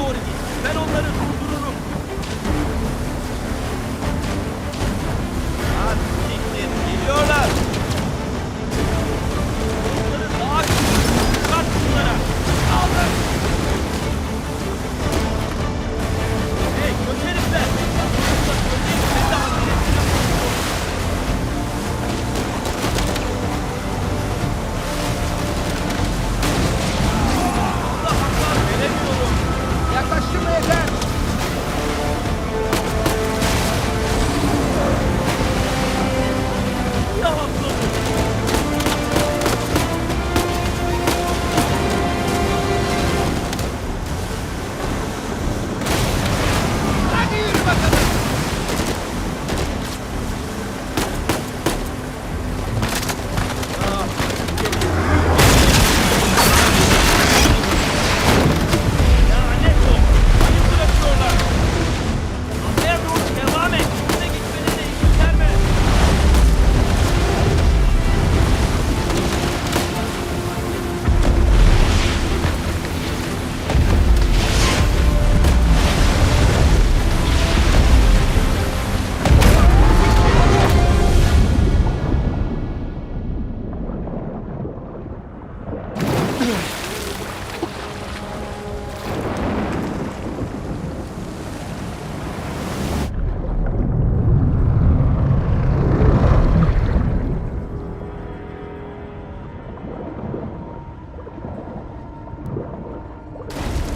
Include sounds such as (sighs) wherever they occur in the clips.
doğru git. Ben onların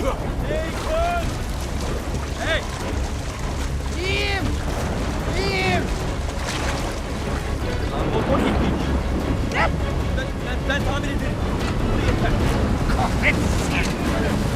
Hey! İyiyim! İyiyim! Lan motor gitmiş. Ne? Ben, ben, ben tamir ederim. Kahretsin!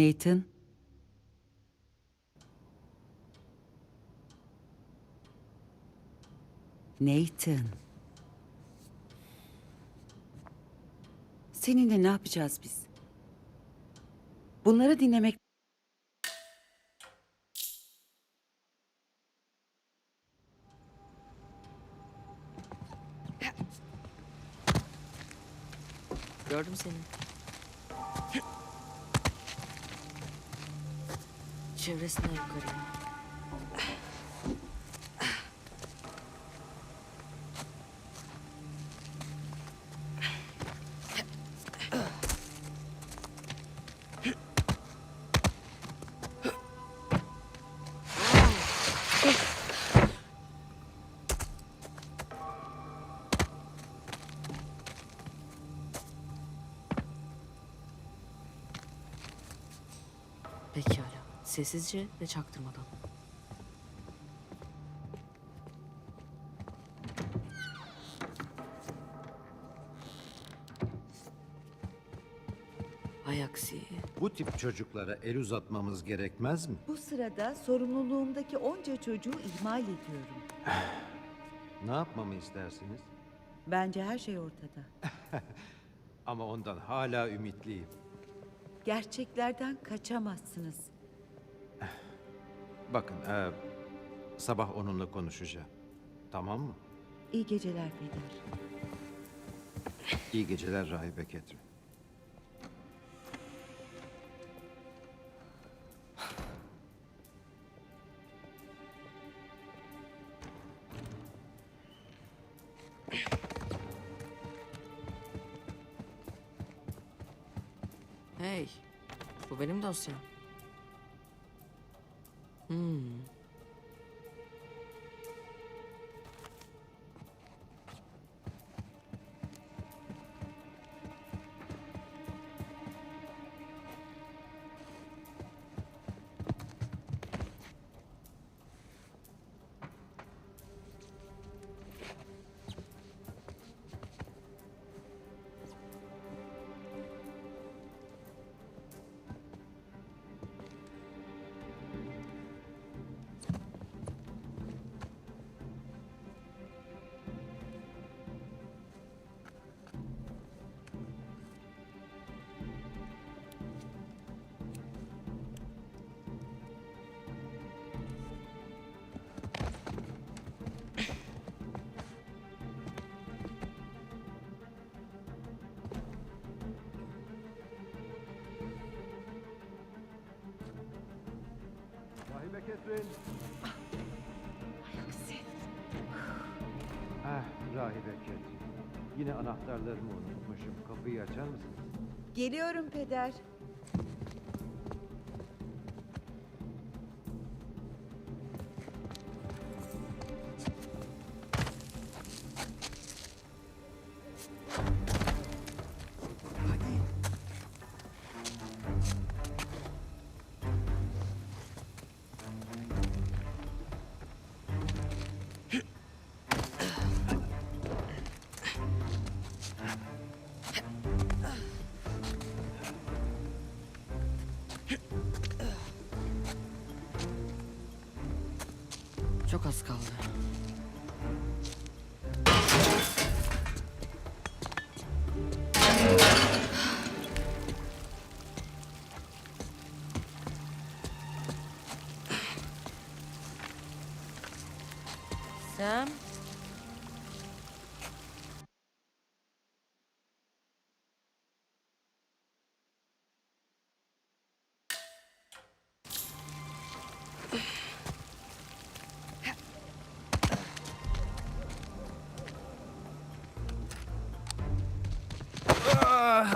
Nathan? Nathan. Seninle ne yapacağız biz? Bunları dinlemek Gördüm seni. çevresine yukarı. Pekala. Sessizce ve çaktırmadan. Ayaksi. Bu tip çocuklara el uzatmamız gerekmez mi? Bu sırada sorumluluğumdaki onca çocuğu ihmal ediyorum. (sighs) Ne yapmamı istersiniz? Bence her şey ortada. (laughs) Ama ondan hala ümitliyim. Gerçeklerden kaçamazsınız. Bakın, eee, sabah onunla konuşacağım. Tamam mı? İyi geceler Peder. İyi geceler Rahibe Ketrin. Hey. Bu benim dosyam. 嗯。Ketrin. Ah, Rahibe Ketrin. Yine anahtarlarımı unutmuşum. Kapıyı açar mısınız? Geliyorum Peder. Çok az kaldı.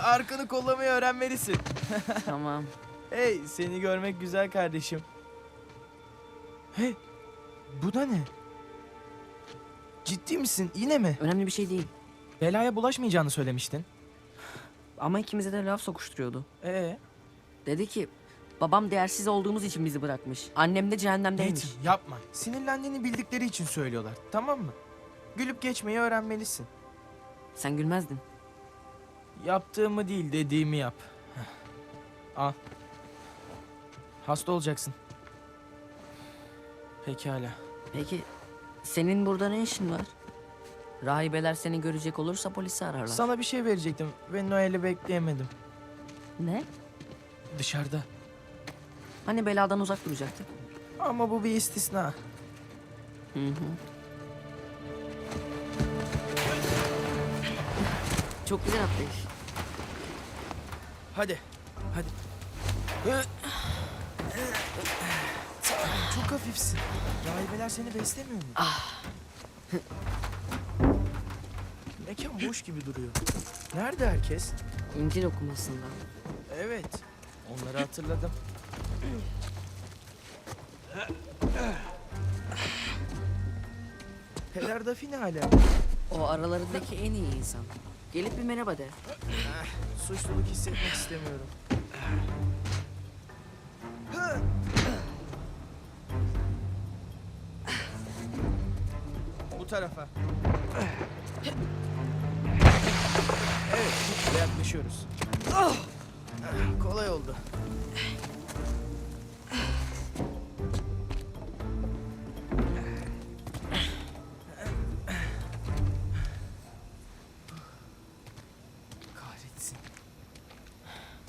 Arkanı kollamayı öğrenmelisin. (laughs) Tamam. Hey, seni görmek güzel kardeşim. Hey, bu da ne? Ciddi misin? Yine mi? Önemli bir şey değil. Belaya bulaşmayacağını söylemiştin. Ama ikimize de laf sokuşturuyordu. Ee, Dedi ki babam değersiz olduğumuz için bizi bırakmış. Annem de cehennemdeymiş. Nathan yapma. Sinirlendiğini bildikleri için söylüyorlar. Tamam mı? Gülüp geçmeyi öğrenmelisin. Sen gülmezdin. Yaptığımı değil, dediğimi yap. Al. Hasta olacaksın. Pekala. Peki senin burada ne işin var? Rahibeler seni görecek olursa polisi ararlar. Sana bir şey verecektim ve Noel'i bekleyemedim. Ne? Dışarıda. Hani beladan uzak duracaktık? Ama bu bir istisna. Hı hı. Çok güzel atlayış. Hadi. Hadi. Çok hafifsin. Rahibeler seni beslemiyor mu? Mekan boş gibi duruyor. Nerede herkes? İncil okumasından. Evet. Onları hatırladım. Peder Dafi hala? O aralarındaki en iyi insan. Gelip bir merhaba de. Suçluluk hissetmek istemiyorum. Bu tarafa.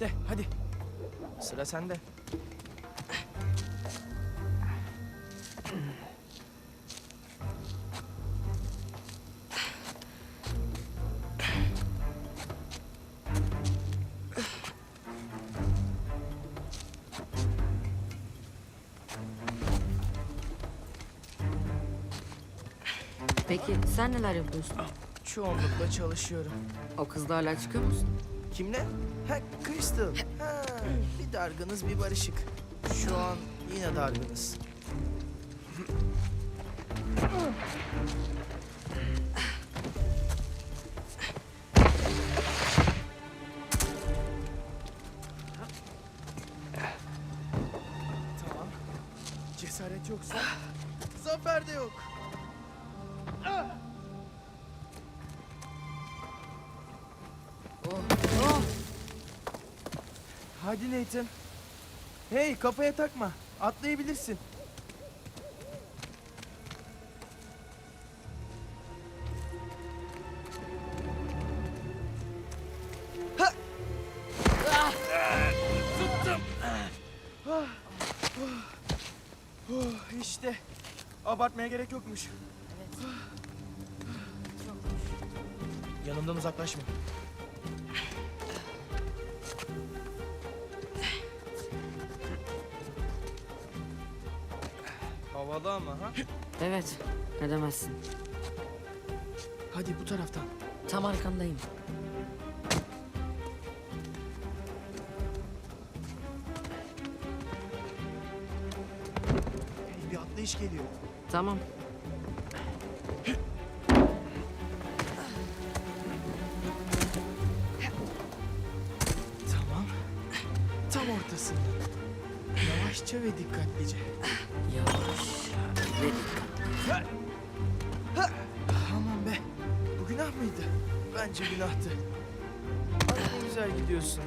İşte hadi. Sıra sende. Peki sen neler yapıyorsun? Çoğunlukla çalışıyorum. O kızla hala çıkıyor musun? Kimle? Ha, Crystal. Ha, bir dargınız bir barışık. Şu an yine dargınız. Nathan. Hey kafaya takma. Atlayabilirsin. Ha! Ah! Tuttum. Ah! Oh! Oh, işte. Abartmaya gerek yokmuş. Yanımdan uzaklaşma. Ama ha? Evet. Ne demezsin. Hadi bu taraftan. Tam arkandayım. Bir atlayış geliyor. Tamam. Yavaşça ve dikkatlice. Yavaş. Ve dikkat. Aman be. Bu günah mıydı? Bence günahtı. Ay ne güzel gidiyorsun.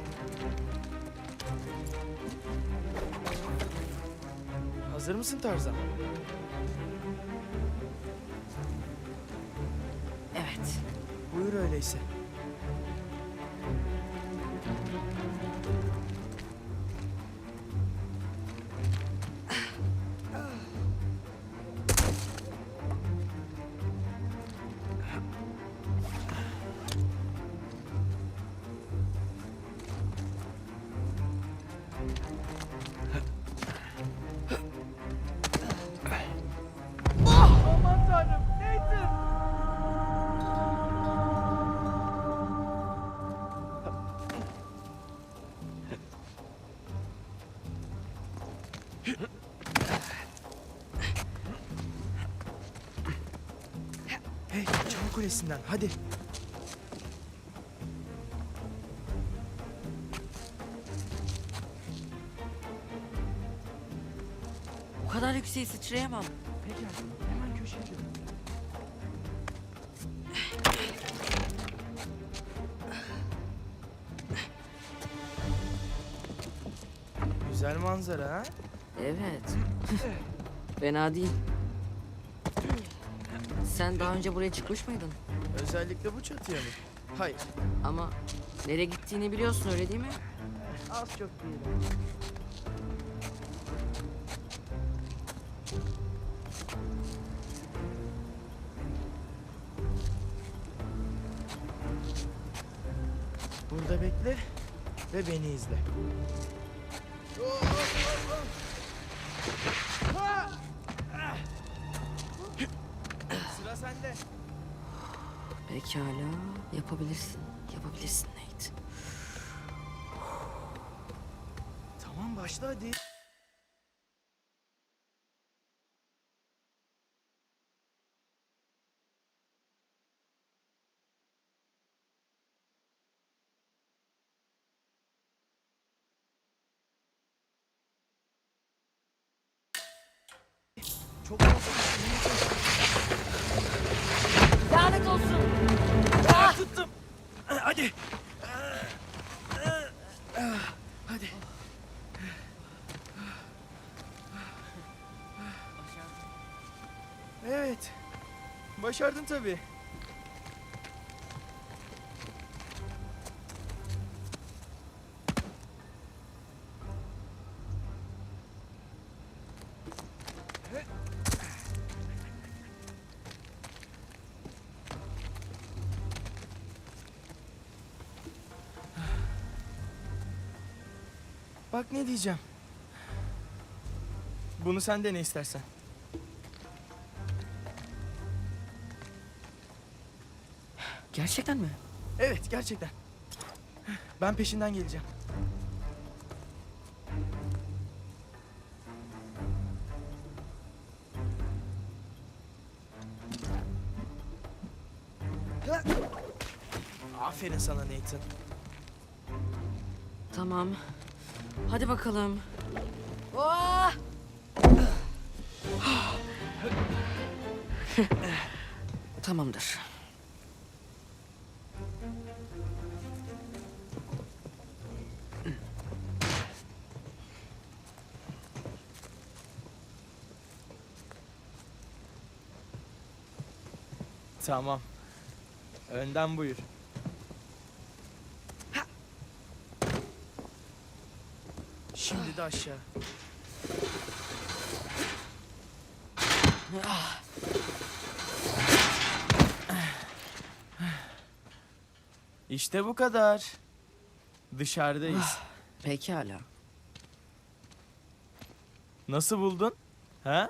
Hazır mısın Tarzan? Evet. Buyur öyleyse. Çam kulesinden hadi. O kadar yükseğe sıçrayamam. Pekala, hemen köşeye dön. Güzel manzara ha? Evet. (laughs) Fena değil. Sen daha önce buraya çıkmış mıydın? Özellikle bu çatıya mı? Hayır. Ama nereye gittiğini biliyorsun öyle değil mi? Az çok değil. Burada bekle ve beni izle. Sıra sende. Pekala. Yapabilirsin. Yapabilirsin Nate. Tamam başla hadi. Başardın tabii. Bak ne diyeceğim. Bunu sen de ne istersen. Gerçekten mi? Evet gerçekten. Ben peşinden geleceğim. Aferin sana Nathan. Tamam. Hadi bakalım. Oh! Tamamdır. Tamam. Önden buyur. Şimdi de aşağı. İşte bu kadar. Dışarıdayız. Pekala. Nasıl buldun? Ha?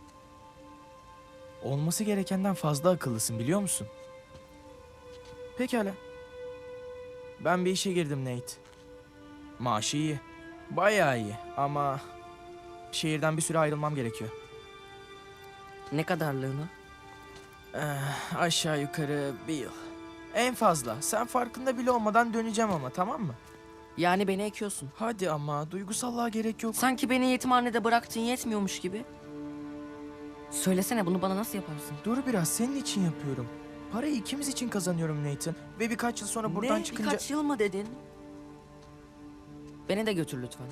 Olması gerekenden fazla akıllısın biliyor musun? Pekala. Ben bir işe girdim Nate. Maaşı iyi. Bayağı iyi ama şehirden bir süre ayrılmam gerekiyor. Ne kadarlığını? Eh, aşağı yukarı bir yıl. En fazla. Sen farkında bile olmadan döneceğim ama tamam mı? Yani beni ekiyorsun. Hadi ama duygusallığa gerek yok. Sanki beni yetimhanede bıraktın yetmiyormuş gibi. Söylesene bunu bana nasıl yaparsın? Dur biraz senin için yapıyorum. Parayı ikimiz için kazanıyorum Nathan. Ve birkaç yıl sonra buradan ne? çıkınca... Birkaç yıl mı dedin? Beni de götür lütfen.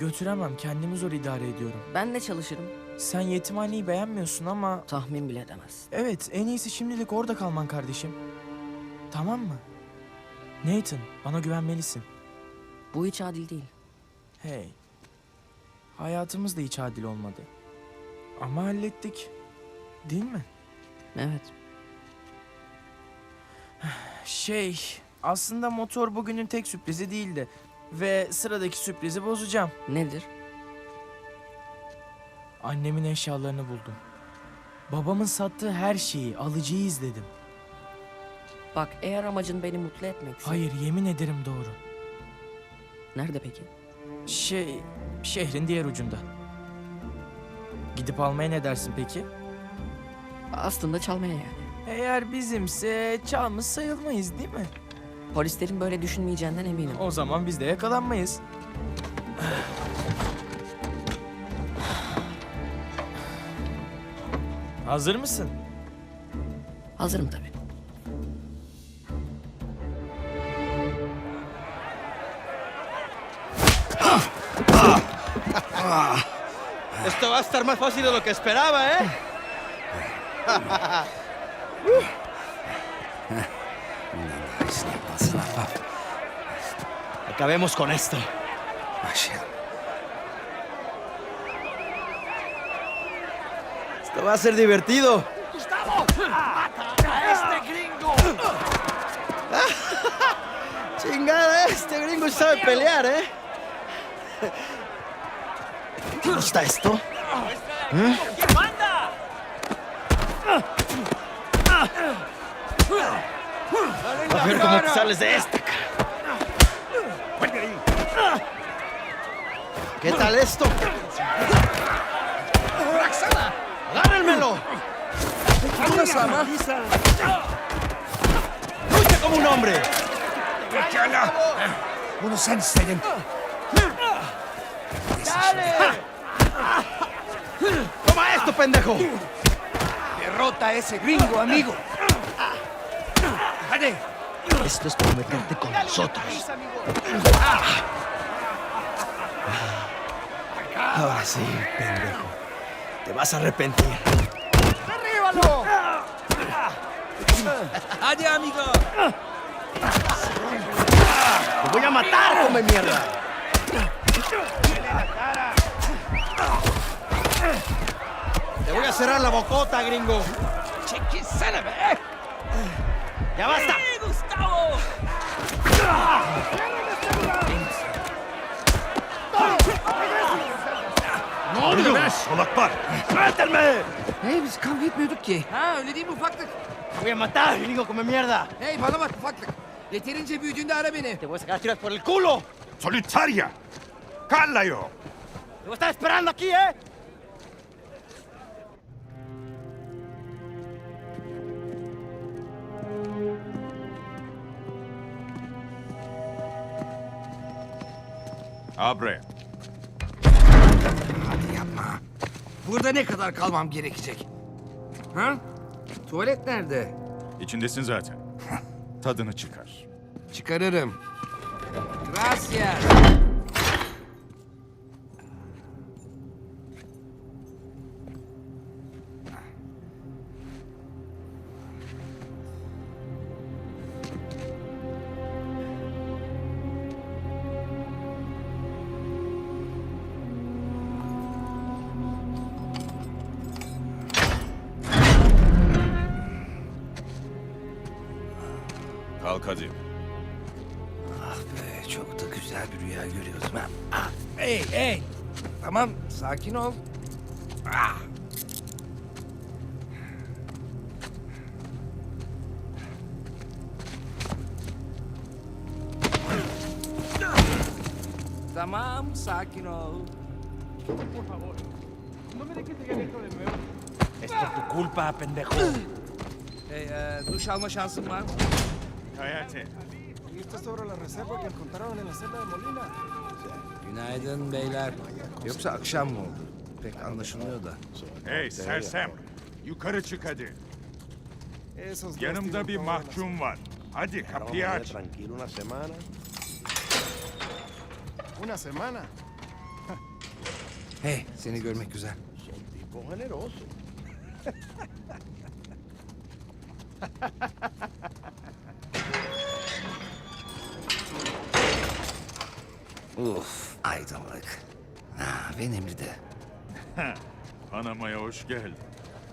Götüremem kendimi zor idare ediyorum. Ben de çalışırım. Sen yetimhaneyi beğenmiyorsun ama... Tahmin bile edemez. Evet en iyisi şimdilik orada kalman kardeşim. Tamam mı? Nathan bana güvenmelisin. Bu hiç adil değil. Hey. Hayatımız da hiç adil olmadı. Ama hallettik. Değil mi? Evet. Şey, aslında motor bugünün tek sürprizi değildi. Ve sıradaki sürprizi bozacağım. Nedir? Annemin eşyalarını buldum. Babamın sattığı her şeyi, alıcıyı izledim. Bak eğer amacın beni mutlu etmekse... Hayır, yemin ederim doğru. Nerede peki? Şey, şehrin diğer ucunda. Gidip almaya ne dersin peki? Aslında çalmaya yani. Eğer bizimse çalmış sayılmayız değil mi? Polislerin böyle düşünmeyeceğinden eminim. O zaman biz de yakalanmayız. Hazır mısın? Hazırım tabii. estar más fácil de lo que esperaba, ¿eh? (laughs) Acabemos con esto. Esto va a ser divertido. ¡Gustavo! ¡Mata a este gringo! ¡Chingada! Este gringo sabe pelear, ¿eh? ¿Cómo está esto? ¿Quién manda? A ver cómo te sales de esta. cara. ¿Qué tal esto? ¡Agárrenmelo! ¡Lucha como un hombre! ¡Toma esto, pendejo! Derrota a ese gringo, amigo. Esto es por meterte con nosotros. Ahora sí, pendejo. Te vas a arrepentir. ¡Allá, amigo! ¡Te voy a matar, come mierda! Te voy a cerrar la bocota, gringo. ¡Ya basta! ¡Sí, Gustavo! ¡No oluyor be? ¡Suéltenme! Hey biz kavga etmiyorduk ki. Ha öyle değil mi ufaklık? ¡Te voy a matar, gringo, come mierda! Hey bana bak ufaklık. Yeterince büyüdüğünde ara beni. ¡Te voy a sacar tiros por el culo! ¡Solitaria! ¡Cállayo! ¡Te voy a estar esperando aquí, eh! Abre. Hadi yapma. Burada ne kadar kalmam gerekecek? Ha? Tuvalet nerede? İçindesin zaten. Tadını çıkar. Çıkarırım. Gracias. Kalk hadi. Ah be çok da güzel bir rüya görüyoruz ha. Ah, hey hey. Tamam sakin ol. Ah. Tamam sakin ol. Es por tu culpa, pendejo. Hey, e, duş alma şansın var mı? Hayate. Günaydın beyler. Yoksa akşam mı oldu? Pek anlaşılmıyor da. Hey sersem. Yukarı çık hadi. Yanımda bir mahkum var. Hadi kapıyı aç. Tranquilo una semana. Una semana. Hey, seni görmek güzel. Son tipo generoso. (laughs) Uf, aydınlık. Ha, benimli de. Panama'ya hoş geldin.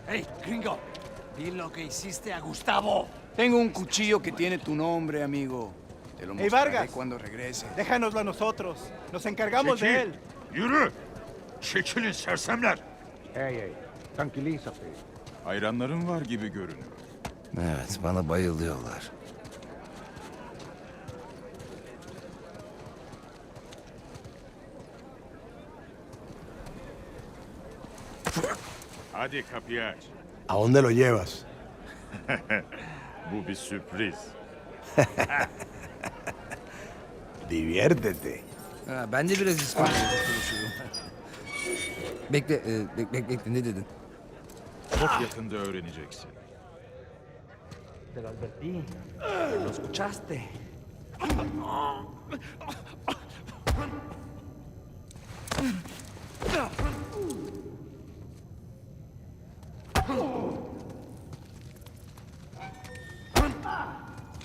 ¡Hey, gringo! Di lo que hiciste a Gustavo. Tengo un cuchillo que tiene tu nombre, amigo. Te lo Hey, mostraré Vargas. cuando regrese. Déjanoslo a nosotros. Nos encargamos de Çekil. él. Yürü. Çekilin sersemler. Hey hey, tranquilízate. Hayranların var gibi görünüyor. Evet, bana bayılıyorlar. Hadi kapıyı aç. ¿A dónde lo llevas? (laughs) Bu bir sürpriz. (laughs) Diviértete. Ha, ben de biraz İspanyolca konuşurum. (laughs) bekle, e, bek, bek, bekle, ne dedin? Çok yakında öğreneceksin. ¿Lo escuchaste?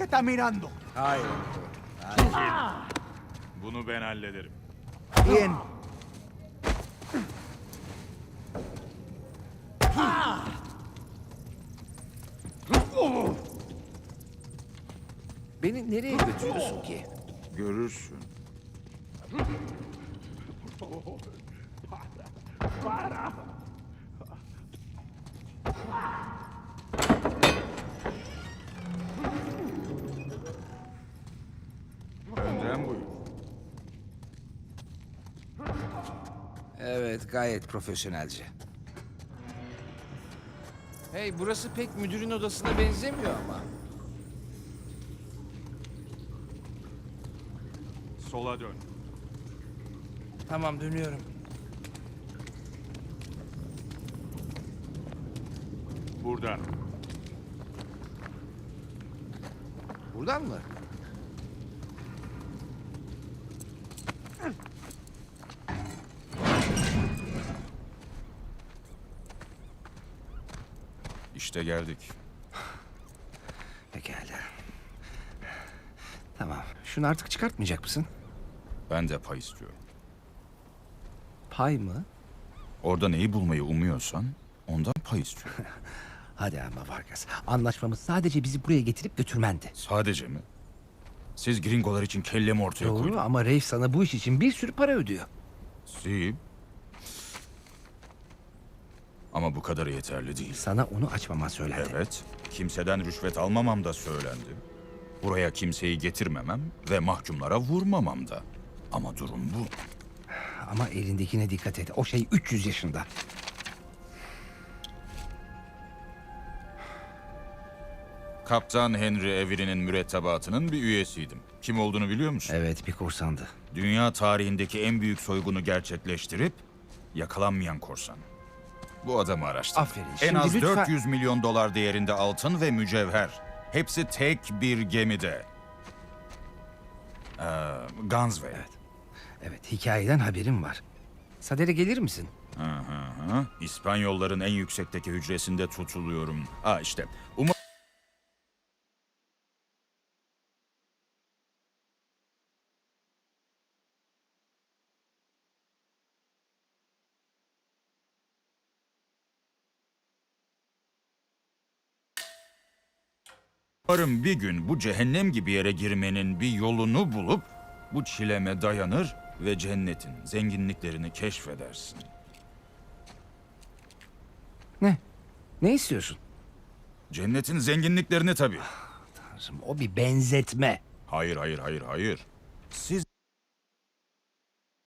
que mirando. Hayır. hayır. Bunu ben hallederim. Bien. Beni nereye götürüyorsun ki? Görürsün. Para! Para! Evet, gayet profesyonelce. Hey, burası pek müdürün odasına benzemiyor ama. Sola dön. Tamam dönüyorum. Buradan. Buradan mı? İşte geldik. Pekala. Tamam. Şunu artık çıkartmayacak mısın? Ben de pay istiyorum. Pay mı? Orada neyi bulmayı umuyorsan ondan pay istiyorum. (laughs) Hadi ama Vargas. Anlaşmamız sadece bizi buraya getirip götürmendi. Sadece mi? Siz gringolar için kellemi ortaya Doğru koydunuz. ama Reif sana bu iş için bir sürü para ödüyor. Si. Ama bu kadar yeterli değil. Sana onu açmaman söylendi. Evet, kimseden rüşvet almamam da söylendi. Buraya kimseyi getirmemem ve mahkumlara vurmamam da. Ama durum bu. Ama elindekine dikkat et. O şey 300 yaşında. Kaptan Henry Avery'nin mürettebatının bir üyesiydim. Kim olduğunu biliyor musun? Evet bir korsandı. Dünya tarihindeki en büyük soygunu gerçekleştirip yakalanmayan korsan. Bu adamı araştırdım. Aferin. En Şimdi az lütfen- 400 milyon dolar değerinde altın ve mücevher. Hepsi tek bir gemide. Ee, Gunsway. Evet. Evet hikayeden haberim var. Sadere gelir misin? Hı hı hı. İspanyolların en yüksekteki hücresinde tutuluyorum. Aa işte. Umarım Umarım bir gün bu cehennem gibi yere girmenin bir yolunu bulup bu çileme dayanır ve cennetin zenginliklerini keşfedersin. Ne? Ne istiyorsun? Cennetin zenginliklerini tabii. Tanrım, O bir benzetme. Hayır, hayır, hayır, hayır. Siz